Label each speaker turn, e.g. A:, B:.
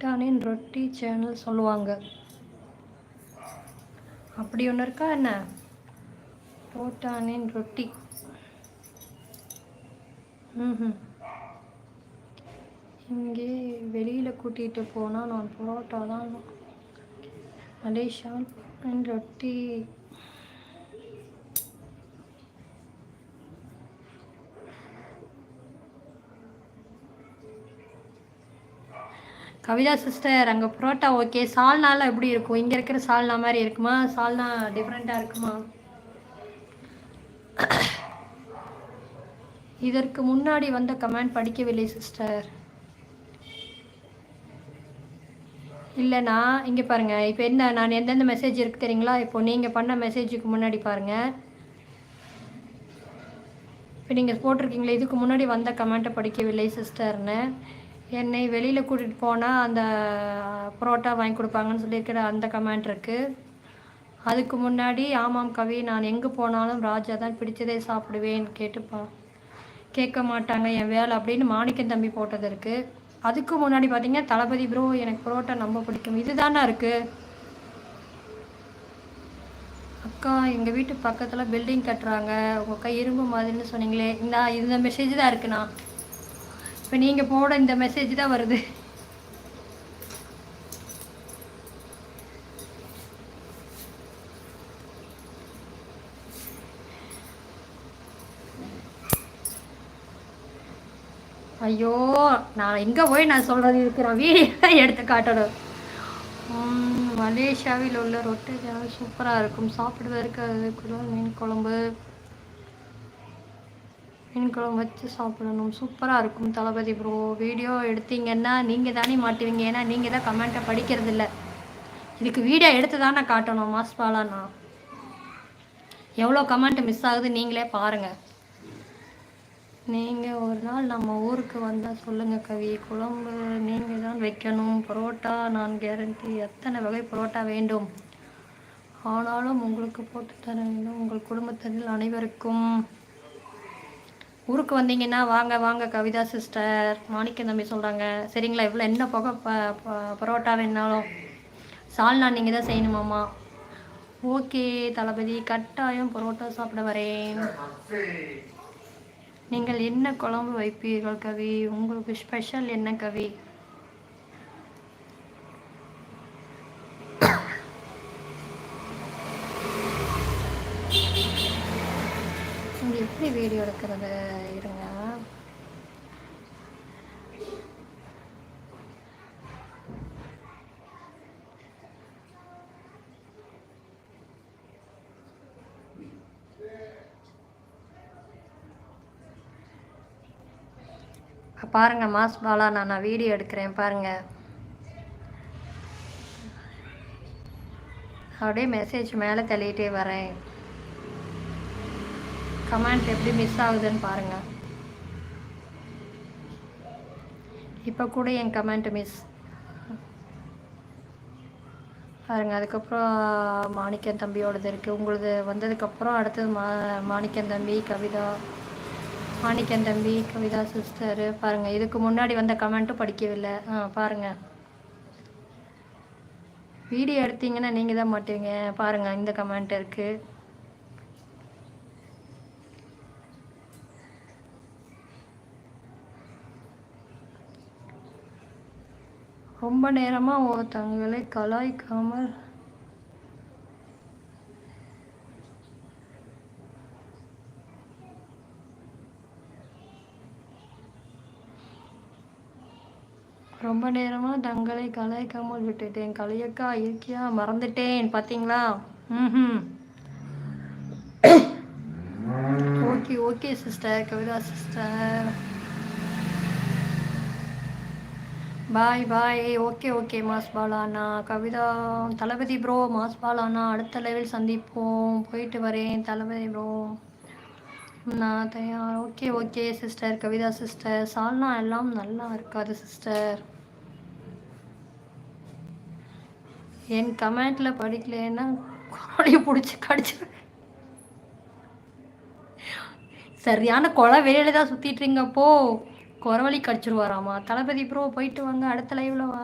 A: பூட்டானின் ரொட்டி சேனல் சொல்லுவாங்க. அப்படி ஒன்று இருக்கா என்ன? பூட்டானின் ரொட்டி. ம் இங்கே வெளியில் கூட்டிகிட்டு போனால் நான் புரோட்டா தான். மலேசியா ரொட்டி. கவிதா சிஸ்டர் அங்கே புரோட்டா ஓகே சால்னாலாம் எப்படி இருக்கும்? இங்கே இருக்கிற சால்னா மாதிரி இருக்குமா? சால்னா டிஃப்ரெண்ட்டாக இருக்குமா? இதற்கு முன்னாடி வந்த கமெண்ட் படிக்கவில்லை சிஸ்டர் இல்லைண்ணா இங்கே பாருங்கள் இப்போ என்ன நான் எந்தெந்த மெசேஜ் இருக்குது தெரியுங்களா? இப்போ நீங்கள் பண்ண மெசேஜுக்கு முன்னாடி பாருங்கள் இப்போ நீங்கள் போட்டிருக்கீங்களே இதுக்கு முன்னாடி வந்த கமெண்ட்டை படிக்கவில்லை சிஸ்டர்னு என்னை வெளியில் கூட்டிகிட்டு போனால் அந்த புரோட்டா வாங்கி கொடுப்பாங்கன்னு சொல்லியிருக்கிற அந்த கமெண்ட் இருக்குது அதுக்கு முன்னாடி ஆமாம் கவி நான் எங்கே போனாலும் ராஜா தான் பிடிச்சதே சாப்பிடுவேன் கேட்டுப்பா. கேட்க மாட்டாங்க என் வேலை அப்படின்னு மாணிக்கம் தம்பி போட்டது இருக்குது அதுக்கு முன்னாடி பார்த்தீங்கன்னா தளபதி ப்ரோ எனக்கு புரோட்டா ரொம்ப பிடிக்கும். இதுதானே இருக்குது அக்கா எங்கள் வீட்டு பக்கத்தில் பில்டிங் கட்டுறாங்க. உங்கள் அக்கா இரும்பு மாதிரின்னு சொன்னீங்களே. இந்த இந்த மெசேஜ் தான் இருக்குண்ணா இப்போ நீங்கள் போட இந்த மெசேஜ் தான் வருது. ஐயோ நான் எங்கே போய் நான் சொல்கிறது இருக்கிறேன் வீடியோ எடுத்து காட்டணும். மலேசியாவில் உள்ள ரொட்டி சூப்பராக இருக்கும். சாப்பிடுவதற்கு அது மீன் குழம்பு. மீன் குழம்பு வச்சு சாப்பிடணும். சூப்பராக இருக்கும் தளபதி ப்ரோ வீடியோ எடுத்தீங்கன்னா நீங்கள் தானே மாட்டுவீங்க. ஏன்னா நீங்கள் தான் கமெண்ட்டை படிக்கிறது இல்லை. இதுக்கு வீடியோ எடுத்து தானே காட்டணும் மாஸ்பாலாண்ணா எவ்வளோ கமெண்ட் மிஸ் ஆகுது நீங்களே பாருங்கள் நீங்கள் ஒரு நாள் நம்ம ஊருக்கு வந்தால் சொல்லுங்கள் கவி. குழம்பு நீங்கள் தான் வைக்கணும். பரோட்டா நான் கேரண்டி எத்தனை வகை பரோட்டா வேண்டும்? ஆனாலும் உங்களுக்கு போட்டு தர வேண்டும். உங்கள் குடும்பத்தினர் அனைவருக்கும் ஊருக்கு வந்தீங்கன்னா வாங்க வாங்க கவிதா சிஸ்டர் மாணிக்க தம்பி சொல்கிறாங்க சரிங்களா? இவ்வளோ என்ன புகை ப பரோட்டா வேணாலும்? சால்னா நீங்கள் தான் செய்யணுமாம்மா ஓகே தளபதி. கட்டாயம் பரோட்டா சாப்பிட வரேன். நீங்கள் என்ன குழம்பு வைப்பீர்கள் கவி? உங்களுக்கு ஸ்பெஷல் என்ன கவி? எப்படி வீடியோ எடுக்கிறது? இருங்க. பாருங்க மாஸ் பாலா நான் நான் வீடியோ எடுக்கிறேன் பாருங்க. அப்படியே மெசேஜ் மேலே தள்ளிகிட்டே வரேன். கமெண்ட் எப்படி மிஸ் ஆகுதுன்னு பாருங்கள் இப்போ கூட என் கமெண்ட் மிஸ் பாருங்கள் அதுக்கப்புறம் மாணிக்கன் தம்பியோடது இருக்குது உங்களது வந்ததுக்கப்புறம் அடுத்தது மா மாணிக்கன் தம்பி கவிதா மாணிக்கன் தம்பி கவிதா சிஸ்டரு பாருங்கள் இதுக்கு முன்னாடி வந்த கமெண்ட்டும் படிக்கவில்லை. ஆ பாருங்கள் வீடியோ எடுத்தீங்கன்னா நீங்கள் தான் மாட்டுவீங்க. பாருங்கள் இந்த கமெண்ட் இருக்குது ரொம்ப நேரமாக தங்களை கலாய்க்காமல் ரொம்ப நேரமாக தங்களை கலாய்க்காமல் விட்டுட்டேன். கலையக்கா இருக்கியா மறந்துட்டேன். பார்த்தீங்களா ம் okay okay sister Kavitha sister bye bye. Okay okay mass பாலாண்ணா. Kavitha தளபதி ப்ரோ மாஸ் பாலாண்ணா. அடுத்த லெவல் சந்திப்போம். போயிட்டு வரேன் தளபதி ப்ரோ நான் தயார். Okay okay sister Kavitha sister சால்னா எல்லாம் நல்லா இருக்காது சிஸ்டர் என் கமெண்ட்டில் படிக்கலன்னா குரலையை பிடிச்சி கடிச்சிருவேன். சரியான கொலை வெளியில தான் சுற்றிட்டுருங்கப்போ குரவழி கடிச்சிருவாராமா? தளபதி ப்ரோ போயிட்டு வாங்க அடுத்த லைவ்ல வா